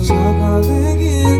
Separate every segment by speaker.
Speaker 1: 여자가 되길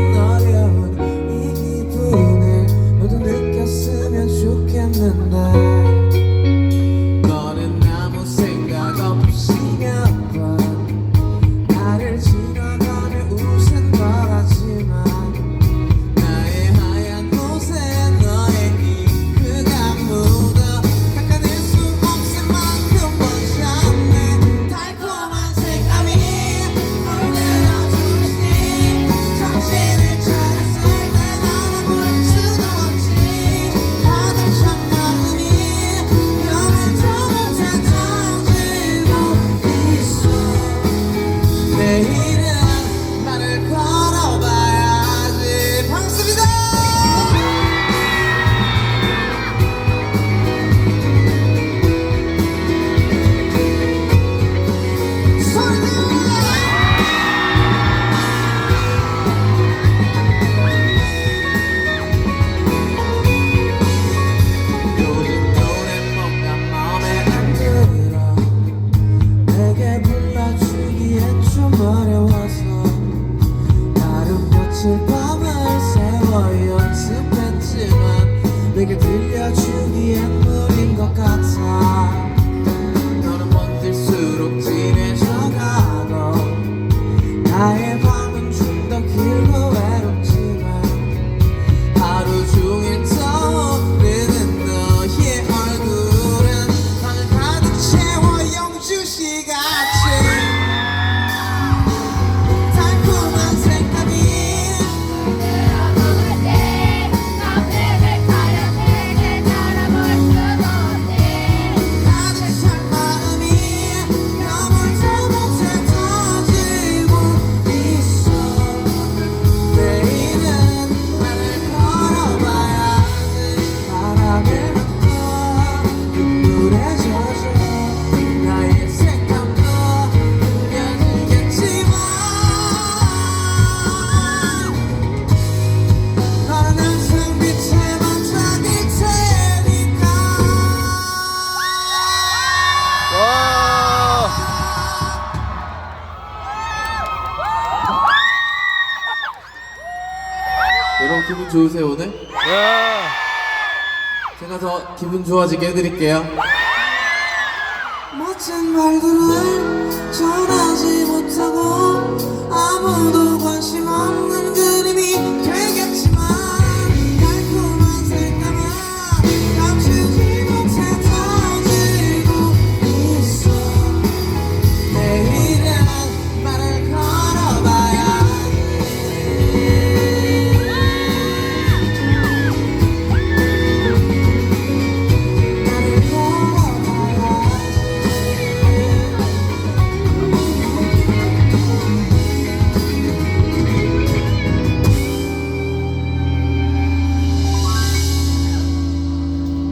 Speaker 1: 내게 들려주기에 뿐인 것 같아. 너는 멋들수록 진해져가고 나의 밤은 좀 더 길고 외롭지만 하루 종일 떠오르는 너의 얼굴은 방을 가득 채워 영주시가 기분 좋으세요 오늘?
Speaker 2: 네.
Speaker 1: 제가 더 기분 좋아지게 해드릴게요. 멋진 말들을 전하지 못하고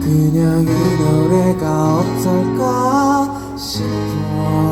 Speaker 1: 그냥 이 노래가 어떨까 싶어.